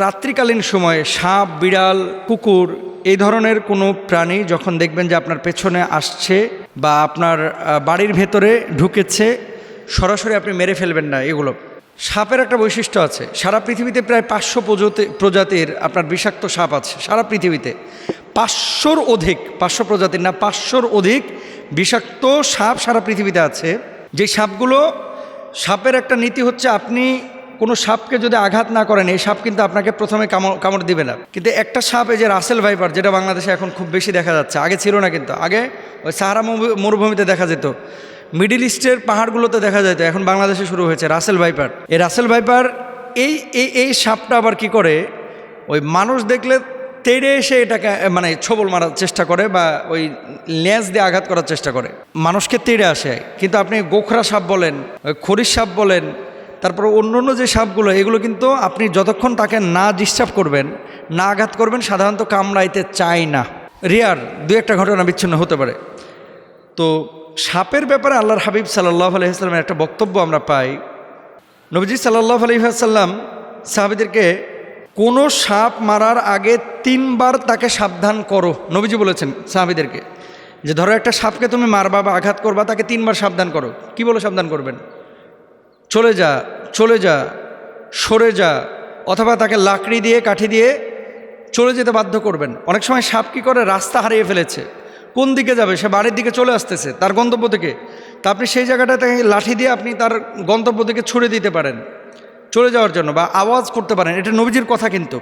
রাত্রিকালীন সময়ে সাপ, বিড়াল, কুকুর এই ধরনের কোনো প্রাণী যখন দেখবেন যে আপনার পেছনে আসছে বা আপনার বাড়ির ভেতরে ঢুকেছে, সরাসরি আপনি মেরে ফেলবেন না এগুলো। সাপের একটা বৈশিষ্ট্য আছে। সারা পৃথিবীতে প্রায় পাঁচশো প্রজাতি, প্রজাতির আপনার বিষাক্ত সাপ আছে। সারা পৃথিবীতে। পাঁচশোর অধিক, পাঁচশো প্রজাতির না, পাঁচশোর অধিক বিষাক্ত সাপ সারা পৃথিবীতে আছে। যে সাপগুলো, সাপের একটা নীতি হচ্ছে আপনি কোনো সাপকে যদি আঘাত না করেন, এই সাপ কিন্তু আপনাকে প্রথমে কামড় কামড় দিবে না। কিন্তু একটা সাপ, এই যে রাসেল ভাইপার, যেটা বাংলাদেশে এখন খুব বেশি দেখা যাচ্ছে, আগে ছিল না কিন্তু, আগে ওই সাহারা মরুভূমিতে দেখা যেত, মিডিল ইস্টের পাহাড়গুলোতে দেখা যেত, এখন বাংলাদেশে শুরু হয়েছে রাসেল ভাইপার। এই রাসেল ভাইপার, এই এই এই সাপটা আবার কি করে, ওই মানুষ দেখলে তেড়ে এসে এটাকে মানে ছবল মারার চেষ্টা করে বা ওই ল্যাঁচ দিয়ে আঘাত করার চেষ্টা করে। মানুষকে তেড়ে আসে, কিন্তু আপনি গোখরা সাপ বলেন খরিশ সাপ বলেন তারপর অন্য অন্য যে সাপগুলো, এগুলো কিন্তু আপনি যতক্ষণ তাকে না ডিস্টার্ব করবেন, না আঘাত করবেন, সাধারণত কামড়াইতে চায় না। রিয়ার দু একটা ঘটনা বিচ্ছিন্ন হতে পারে। তো সাপের ব্যাপারে আল্লাহর হাবিব সাল্লাহ আলহিহাস্লামের একটা বক্তব্য আমরা পাই। নবীজি সাল্লাহ আলহিহাসাল্লাম সাহাবিদেরকে, কোনো সাপ মারার আগে তিনবার তাকে সাবধান করো। নবীজি বলেছেন সাহাবিদেরকে, যে ধরো একটা সাপকে তুমি মারবা বা আঘাত করবা, তাকে তিনবার সাবধান করো। কি বলে সাবধান করবেন? চলে যা চলে যা, সরে যা, অথবা তাকে লাকড়ি দিয়ে, কাঠি দিয়ে চলে যেতে বাধ্য করবেন। অনেক সময় সাপ কী করে? রাস্তা হারিয়ে ফেলেছে। কোন দিকে যাবে? সে বাড়ির দিকে চলে আসতেছে, তার গন্তব্য থেকে। তা আপনি সেই জায়গাটা তাকে লাঠি দিয়ে আপনি তার গন্তব্য থেকে ছুড়ে দিতে পারেন। চলে যাওয়ার জন্য বা আওয়াজ করতে পারেন। এটা নবীজির কথা কিন্তু।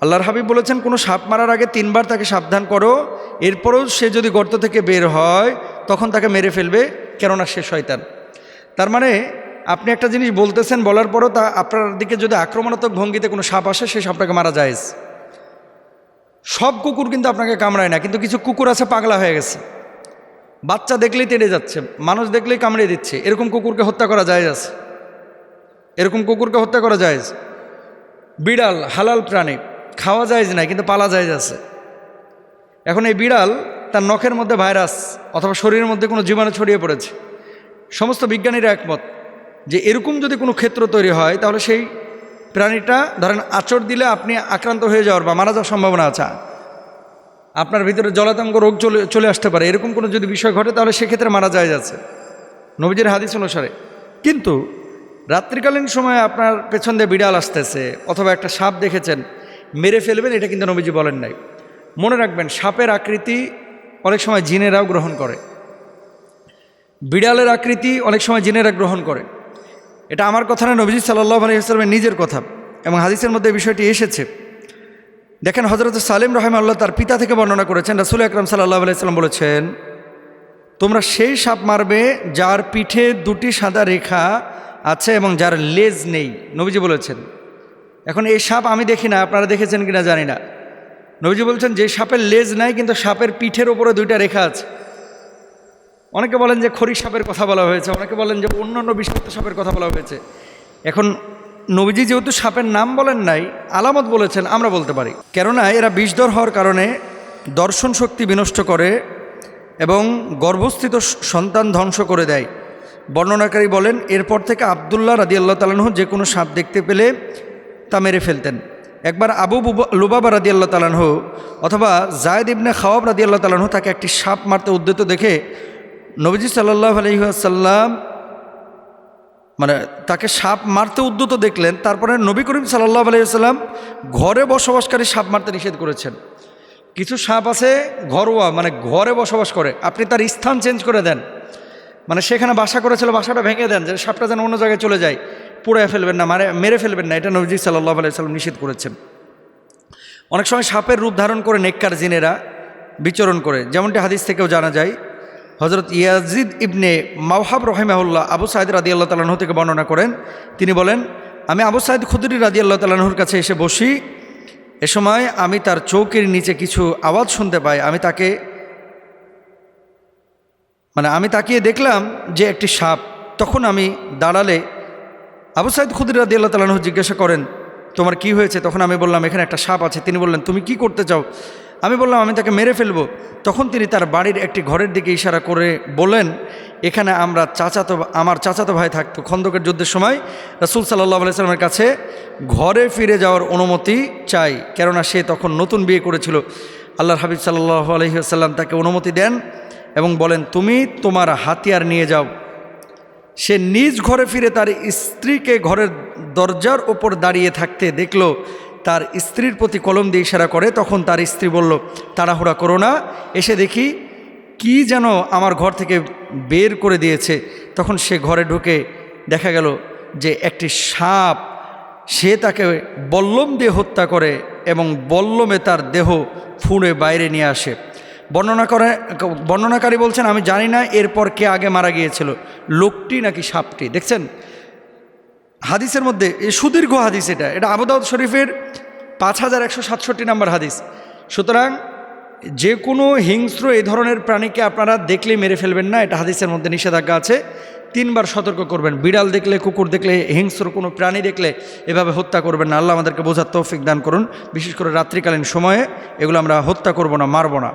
আল্লাহর হাবিব বলেছেন, কোনো সাপ মারার আগে তিনবার তাকে সাবধান করো। এরপরেও সে যদি গর্ত থেকে বের হয়, তখন তাকে মেরে ফেলবে, কেননা সে শয়তান। তার মানে আপনি একটা জিনিস বলতেছেন, বলার পরও তা আপনার দিকে যদি আক্রমণাত্মক ভঙ্গিতে কোনো সাপ আসে সেই সাপটাকে মারা যায়। সব কুকুর কিন্তু আপনাকে কামড়ায় না, কিন্তু কিছু কুকুর আছে পাগলা হয়ে গেছে। বাচ্চা দেখলেই তেড়ে যাচ্ছে, মানুষ দেখলেই কামড়িয়ে দিচ্ছে। এরকম কুকুরকে হত্যা করা যায় আছে এরকম কুকুরকে হত্যা করা যায় বিড়াল, হালাল প্রাণী, খাওয়া যায় না কিন্তু পালা যায় আছে। এখন এই বিড়াল তার নখের মধ্যে ভাইরাস অথবা শরীরের মধ্যে কোনো জীবাণু ছড়িয়ে পড়েছে। সমস্ত বিজ্ঞানীরা একমত। যে এরকম যদি কোনো ক্ষেত্র তৈরি হয়, তাহলে সেই প্রাণীটা ধরেন আচর দিলে আপনি আক্রান্ত হয়ে যাওয়ার বা মারা যাওয়ার সম্ভাবনা আছে। আপনার ভিতরে জলাতঙ্ক রোগ চলে চলে আসতে পারে। এরকম কোনো যদি বিষয় ঘটে, তাহলে সেক্ষেত্রে মারা যায় যাচ্ছে। নবীজির হাদিস অনুসারে। কিন্তু রাত্রিকালীন সময়ে আপনার পেছন দিয়ে বিড়াল আসতেছে, অথবা একটা সাপ দেখেছেন, মেরে ফেলবেন, এটা কিন্তু নবীজি বলেন নাই। মনে রাখবেন, সাপের আকৃতি অনেক সময় জিনেরাও গ্রহণ করে। বিড়ালের আকৃতি অনেক সময় জিনেরা গ্রহণ করে। এটা আমার কথা না, নবীজি সাল্লাহ আলহিহাস্লামের নিজের কথা। এবং হাদিসের মধ্যে বিষয়টি এসেছে। দেখেন হজরত সালিম রহম আল্লাহ তার পিতা থেকে বর্ণনা করেছেন, রাসুল আকরম সাল্লাহ আলাইসাল্লাম বলেছেন, তোমরা সেই সাপ মারবে যার পিঠে দুটি সাদা রেখা আছে এবং যার লেজ নেই। নবীজি বলেছেন। এখন এই সাপ আমি দেখি না, আপনারা দেখেছেন কিনা জানি না। নবীজি বলছেন, যে সাপের লেজ নাই, কিন্তু সাপের পিঠের ওপরে দুইটা রেখা আছে। অনেকে বলেন যে খড়ি সাপের কথা বলা হয়েছে, অনেকে বলেন যে অন্য অন্য বিষাক্ত সাপের কথা বলা হয়েছে। এখন নবীজি যেহেতু সাপের নাম বলেন নাই, আলামত বলেছেন, আমরা বলতে পারি। কেননা এরা বিষধর হওয়ার কারণে দর্শন শক্তি বিনষ্ট করে এবং গর্ভস্থিত সন্তান ধ্বংস করে দেয়। বর্ণনাকারী বলেন, এরপর থেকে আবদুল্লাহ রাদি আল্লাহ তালাহ যে কোনো সাপ দেখতে পেলে তা মেরে ফেলতেন। একবার আবু বুবা- লুবাবা রাদি আল্লাহ তালাহ অথবা জায়দ ইবনে খাওয়াব রাদি আল্লাহ তালাহ তাকে একটি সাপ মারতে উদ্যত দেখে নবীজি সাল্লাহ আলহিহাসাল্লাম মানে তাকে সাপ মারতে উদ্যত দেখলেন, তারপরে নবী করিম সাল্লাহ আলাইসাল্লাম ঘরে বসবাসকারী সাপ মারতে নিষেধ করেছেন। কিছু সাপ আছে ঘরোয়া মানে ঘরে বসবাস করে, আপনি তার স্থান চেঞ্জ করে দেন। মানে সেখানে বাসা করেছিল, বাসাটা ভেঙে দেন, যে সাপটা যেন অন্য জায়গায় চলে যায় পুড়ে ফেলবেন না মানে মেরে ফেলবেন না, এটা নবজি সাল্লাহ আলাইসাল্লাম নিষেধ করেছেন। অনেক সময় সাপের রূপ ধারণ করে নেককার জিনেরা বিচরণ করে, যেমনটি হাদিস থেকেও জানা যায় হজরত ইয়াজিদ ইবনে মাওহাব রহিমাহুল্লাহ আবু সাইদ রাদি আল্লাহ তালাহ থেকে বর্ণনা করেন। তিনি বলেন, আমি আবু সাইদ খুদরি রাদি আল্লাহ তালাহুর কাছে এসে বসি। এ সময় আমি তার চৌকের নিচে কিছু আওয়াজ শুনতে পাই। আমি তাকে মানে আমি তাকিয়ে দেখলাম যে একটি সাপ। তখন আমি দাঁড়ালে আবু সাইদ খুদরি রাদি আল্লাহ তালাহ জিজ্ঞাসা করেন, তোমার কি হয়েছে? তখন আমি বললাম, এখানে একটা সাপ আছে। তিনি বললেন, তুমি কি করতে চাও? আমি বললাম, আমি তাকে মেরে ফেলব। তখন তিনি তার বাড়ির একটি ঘরের দিকে ইশারা করে বলেন এখানে আমরা চাচাতো, আমার চাচাতো ভাই থাকতো খন্দকের যুদ্ধের সময়। রসুল সাল্লাহ আলাইস্লামের কাছে ঘরে ফিরে যাওয়ার অনুমতি চাই। কেননা সে তখন নতুন বিয়ে করেছিল। আল্লাহর হাবিব সাল্লাহ আলহিহাসাল্লাম তাকে অনুমতি দেন এবং বলেন, তুমি তোমার হাতিয়ার নিয়ে যাও। সে নিজ ঘরে ফিরে তার স্ত্রীকে ঘরের দরজার ওপর দাঁড়িয়ে থাকতে দেখল তার স্ত্রীর প্রতি কলম দিয়ে ইশারা করে, তখন তার স্ত্রী বলল, তাড়াহুড়া করো না। এসে দেখি কি যেন আমার ঘর থেকে বের করে দিয়েছে। তখন সে ঘরে ঢুকে দেখা গেল যে একটি সাপ, সে তাকে বল্লম দিয়ে হত্যা করে এবং বল্লমে তার দেহ ফুঁড়ে বাইরে নিয়ে আসে। বর্ণনা করে, বর্ণনাকারী বলছেন, আমি জানি না এরপর কে আগে মারা গিয়েছিল। লোকটি নাকি সাপটি? দেখছেন? হাদিসের মধ্যে এই সুদীর্ঘ হাদিস এটা। এটা আবুদাউদ শরীফের পাঁচ হাজার একশো সাতষট্টি নম্বর হাদিস। সুতরাং যে কোনো হিংস্র এই ধরনের প্রাণীকে আপনারা দেখলেই মেরে ফেলবেন না, এটা হাদিসের মধ্যে নিষেধাজ্ঞা আছে। তিনবার সতর্ক করবেন। বিড়াল দেখলে, কুকুর দেখলে, হিংস্র কোনো প্রাণী দেখলে এভাবে হত্যা করবেন না। আল্লাহ আমাদেরকে বোঝার তৌফিক দান করুন। বিশেষ করে রাত্রিকালীন সময়ে এগুলো আমরা হত্যা করব না, মারব না।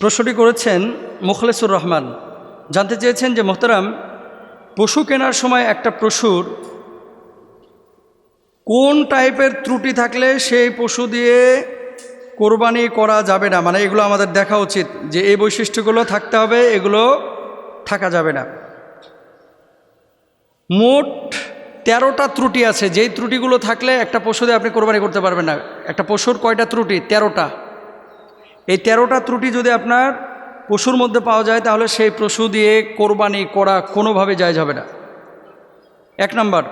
প্রশ্নটি করেছেন মুখলেসুর রহমান। জানতে চেয়েছেন যে মোহতারাম, পশু কেনার সময় একটা পশুর কোন টাইপের ত্রুটি থাকলে সেই পশু দিয়ে কোরবানি করা যাবে না? মানে এগুলো আমাদের দেখা উচিত যে এই বৈশিষ্ট্যগুলো থাকতে হবে, এগুলো থাকা যাবে না। মোট তেরোটা ত্রুটি আছে। যেই ত্রুটিগুলো থাকলে একটা পশু দিয়ে আপনি কোরবানি করতে পারবেন না। একটা পশুর কয়টা ত্রুটি? তেরোটা। এই তেরোটা ত্রুটি যদি আপনার পশুর মধ্যে পাওয়া যায়, তাহলে সেই পশু দিয়ে কোরবানি করা কোনোভাবে যায় যাবে না। এক নম্বর,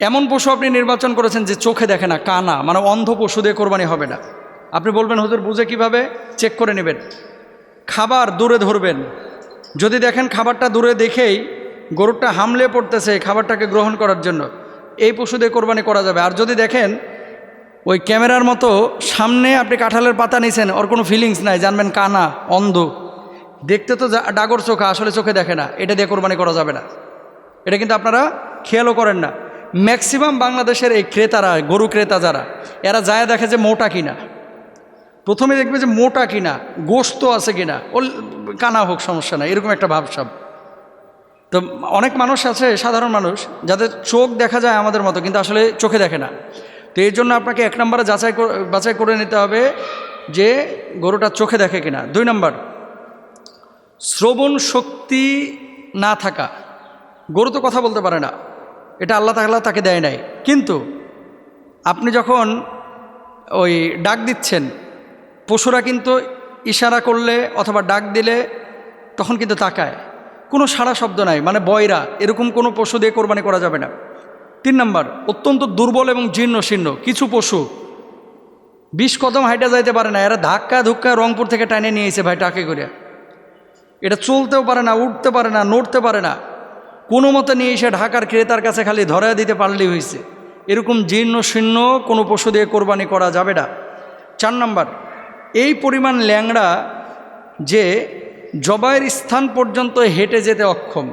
এমন পশু আপনি নির্বাচন করেছেন যে চোখে দেখে না, কানা মানে অন্ধ পশু দিয়ে কোরবানি হবে না। আপনি বলবেন, হুজুর, বুঝে কীভাবে? চেক করে নেবেন। খাবার দূরে ধরবেন। যদি দেখেন খাবারটা দূরে দেখেই গরুরটা হামলে পড়তেছে খাবারটাকে গ্রহণ করার জন্য, এই পশু দিয়ে কোরবানি করা যাবে। আর যদি দেখেন ওই ক্যামেরার মতো সামনে আপনি কাঁঠালের পাতা নিছেন, ওর কোনো ফিলিংস নাই, জানবেন কানা, অন্ধ। দেখতে তো ডাগর চোখা, আসলে চোখে দেখে না, এটা দিয়ে কোরবানি করা যাবে না। এটা কিন্তু আপনারা খেয়ালও করেন না। ম্যাক্সিমাম বাংলাদেশের এই ক্রেতারা, গরু ক্রেতা যারা, এরা যায় দেখে যে মোটা কিনা। প্রথমে দেখবে যে মোটা কিনা, গোস্ত আছে কিনা ও কানা হোক, সমস্যা নাই, এরকম একটা ভাবসাব। তো অনেক মানুষ আছে, সাধারণ মানুষ, যাদের চোখ দেখা যায় আমাদের মতো, কিন্তু আসলে চোখে দেখে না। তো এই জন্য আপনাকে এক নম্বরে যাচাই বাছাই করে নিতে হবে যে গরুটা চোখে দেখে কিনা। দুই নম্বর, শ্রবণ শক্তি না থাকা। গরু তো কথা বলতে পারে না। এটা আল্লাহ তাআলা তাকে দেয় নাই। কিন্তু আপনি যখন ওই ডাক দিচ্ছেন, পশুরা কিন্তু ইশারা করলে অথবা ডাক দিলে তখন কিন্তু তাকায়। কোনো সারা শব্দ নাই মানে বয়রা, এরকম কোনো পশু দিয়ে কোরবানি করা যাবে না। তিন নম্বর, অত্যন্ত দুর্বল এবং জীর্ণ শীর্ণ, কিছু পশু। বিশ কদম হাইটা যাইতে পারে না, এরা ধাক্কা ধুক্কা রংপুর থেকে টানে নিয়ে এসে ভাই টাকে করে এটা চলতেও পারে না, উঠতে পারে না, নড়তে পারে না। কোনো মতে নিয়ে এসে ঢাকার ক্রেতার কাছে খালি ধরা দিতে পারলেই হয়েছে এরকম জীর্ণ শীর্ণ কোনো পশু দিয়ে কোরবানি করা যাবে না। চার নম্বর, এই পরিমাণ ল্যাংড়া যে জবাইয়ের স্থান পর্যন্ত হেঁটে যেতে অক্ষম।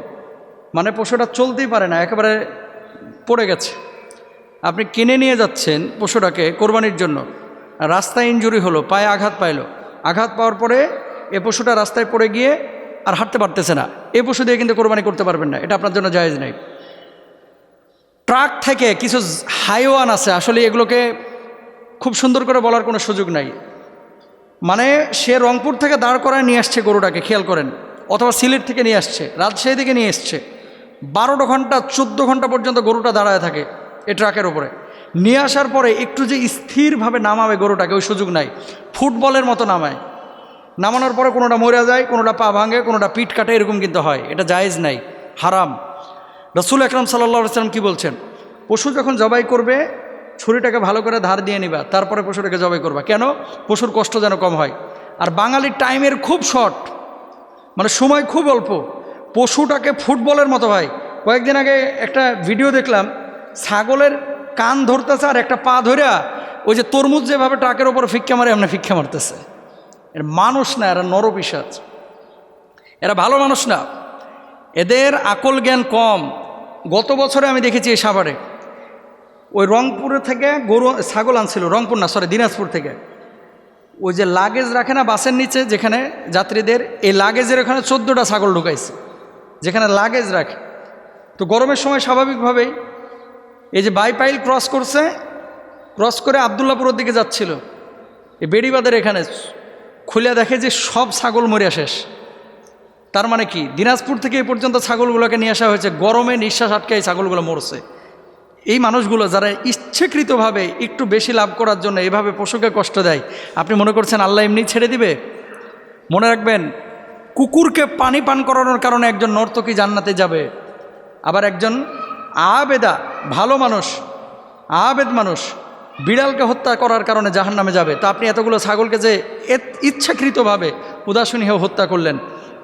মানে পশুটা চলতেই পারে না, একেবারে পড়ে গেছে। আপনি কিনে নিয়ে যাচ্ছেন পশুটাকে কোরবানির জন্য। রাস্তায় ইঞ্জুরি হলো, পায়ে আঘাত পাইলো। আঘাত পাওয়ার পরে এ পশুটা রাস্তায় পড়ে গিয়ে আর হাঁটতে পারতেছে না। এ পশু দিয়ে কিন্তু কোরবানি করতে পারবেন না। এটা আপনার জন্য জায়েজ নেই। ট্রাক থেকে কিছু হাইওয়ান আছে। আসলে এগুলোকে খুব সুন্দর করে বলার কোনো সুযোগ নাই। মানে সে রংপুর থেকে দাঁড় করায় নিয়ে আসছে গরুটাকে, খেয়াল করেন। অথবা সিলেট থেকে নিয়ে আসছে, রাজশাহী থেকে নিয়ে এসছে। বারোটা ঘণ্টা, চোদ্দ ঘণ্টা পর্যন্ত গরুটা দাঁড়ায় থাকে এই ট্রাকের উপরে। নিয়ে আসার পরে একটু যে স্থিরভাবে নামাবে গরুটাকে ওই সুযোগ নাই। ফুটবলের মতো নামায়। নামানোর পরে কোনোটা মরে যায়, কোনোটা পা ভাঙে, কোনোটা পিঠ কাটে, এরকম কিন্তু হয়। এটা জায়েজ নাই, হারাম। রসুল আকরাম সাল্লা সাল্লাম কী বলছেন? পশু যখন জবাই করবে, ছুরিটাকে ভালো করে ধার দিয়ে নিবা, তারপরে পশুটাকে জবাই করবা। কেন? পশুর কষ্ট যেন কম হয়। আর বাঙালির টাইমের খুব শর্ট মানে সময় খুব অল্প। পশুটাকে ফুটবলের মতো ভাই। কয়েকদিন আগে একটা ভিডিও দেখলাম, ছাগলের কান ধরতেছে আর একটা পা ধরে ওই যে তরমুজ যেভাবে ট্রাকের ওপর ফিক্কা মারে, এমনি ফিক্কা মারতেছে। এর মানুষ না, এরা নরপিসাজ এরা ভালো মানুষ না। এদের আকল জ্ঞান কম। গত বছরে আমি দেখেছি এই সাভারে। ওই রংপুরে থেকে গরু ছাগল আনছিল, রংপুর না সরি দিনাজপুর থেকে। ওই যে লাগেজ রাখে না, বাসের নিচে, যেখানে যাত্রীদের, এই লাগেজের ওখানে চোদ্দোটা ছাগল ঢুকাইছে। যেখানে লাগেজ রাখে। তো গরমের সময় স্বাভাবিকভাবেই এই যে বাইপাইল ক্রস করছে ক্রস করে আবদুল্লাপুরের দিকে যাচ্ছিল। এই বেড়িবাদের এখানে খুলে দেখে যে সব ছাগল মরিয়া শেষ তার মানে কি? দিনাজপুর থেকে এই পর্যন্ত ছাগলগুলোকে নিয়ে আসা হয়েছে। গরমে নিঃশ্বাস আটকে এই ছাগলগুলো মরছে। এই মানুষগুলো যারা ইচ্ছেকৃতভাবে একটু বেশি লাভ করার জন্য এভাবে পশুকে কষ্ট দেয়, আপনি মনে করছেন আল্লাহ এমনি ছেড়ে দিবে? মনে রাখবেন কুকুরকে পানি পান করানোর কারণে একজন নর্তকী জান্নাতে যাবে। আবার একজন আবেদা, ভালো মানুষ, আবেদ মানুষ বিড়ালকে হত্যা করার কারণে জাহান নামে যাবে। তো আপনি এতগুলো ছাগলকে যে ইচ্ছাকৃতভাবে উদাসীনী হয়ে হত্যা করলেন,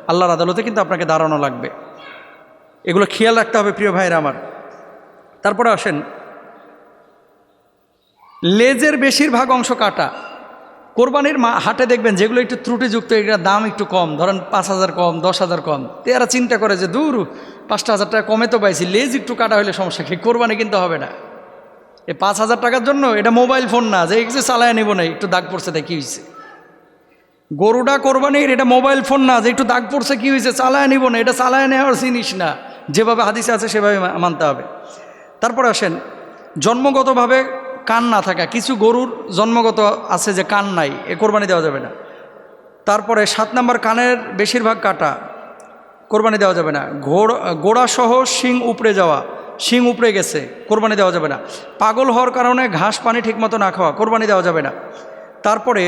আল্লাহর আদালতে কিন্তু আপনাকে দাঁড়ানো লাগবে। এগুলো খেয়াল রাখতে হবে প্রিয় ভাইয়ের আমার। তারপরে আসেন, লেজের বেশিরভাগ অংশ কাটা। কোরবানির মা হাটে দেখবেন যেগুলো একটু ত্রুটিযুক্ত এগুলোর দাম একটু কম। ধরেন পাঁচ হাজার কম, দশ হাজার কম। এরা চিন্তা করে যে, দূর পাঁচটা হাজার টাকা কমে তো পাইছি, লেজ একটু কাটা হলে সমস্যা কি? কোরবানি কিন্তু হবে না। এ পাঁচ হাজার টাকার জন্য এটা মোবাইল ফোন না, যে একটু চালায় নিব না, একটু দাগ পড়ছে তাই কী হয়েছে গরুটা কোরবানির এটা মোবাইল ফোন না, যে একটু দাগ পড়ছে কী হয়েছে চালায় নিব না, এটা চালায় নেওয়ার জিনিস না। যেভাবে হাদিসে আছে সেভাবে মানতে হবে। তারপরে আসেন, জন্মগতভাবে কান না থাকা, কিছু গরুর জন্মগত আছে যে কান নাই, এ কোরবানি দেওয়া যাবে না। তারপরে সাত নম্বর কানের বেশিরভাগ কাটা, কোরবানি দেওয়া যাবে না। ঘোড় গোড়াসহ শিং উপড়ে যাওয়া, শিং উপড়ে গেছে, কোরবানি দেওয়া যাবে না। পাগল হওয়ার কারণে ঘাস পানি ঠিকমতো না খাওয়া, কোরবানি দেওয়া যাবে না। তারপরে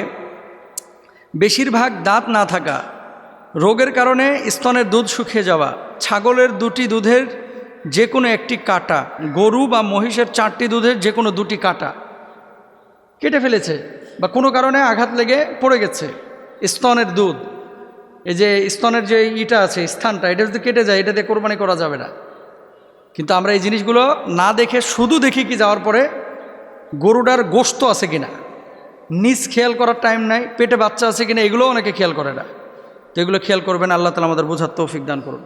বেশিরভাগ দাঁত না থাকা, রোগের কারণে স্তনের দুধ শুকিয়ে যাওয়া, ছাগলের দুটি দুধের যে কোনো একটি কাটা, গরু বা মহিষের চারটি দুধের যে কোনো দুটি কাটা কেটে ফেলেছে বা কোনো কারণে আঘাত লেগে পড়ে গেছে। স্তনের দুধ, এই যে স্তনের যে ইটা আছে, স্থানটা, এটা যদি কেটে যায় এটা দিয়ে কোরবানি করা যাবে না। কিন্তু আমরা এই জিনিসগুলো না দেখে, শুধু দেখি কি যাওয়ার পরে গরুটার গোস্ত আছে কিনা। নিজ খেয়াল করার টাইম নাই, পেটে বাচ্চা আছে কিনা এগুলো অনেকে খেয়াল করে না। তো এগুলো খেয়াল করবেন, আল্লাহ তালা আমাদের বোঝার তৌফিক দান করুন।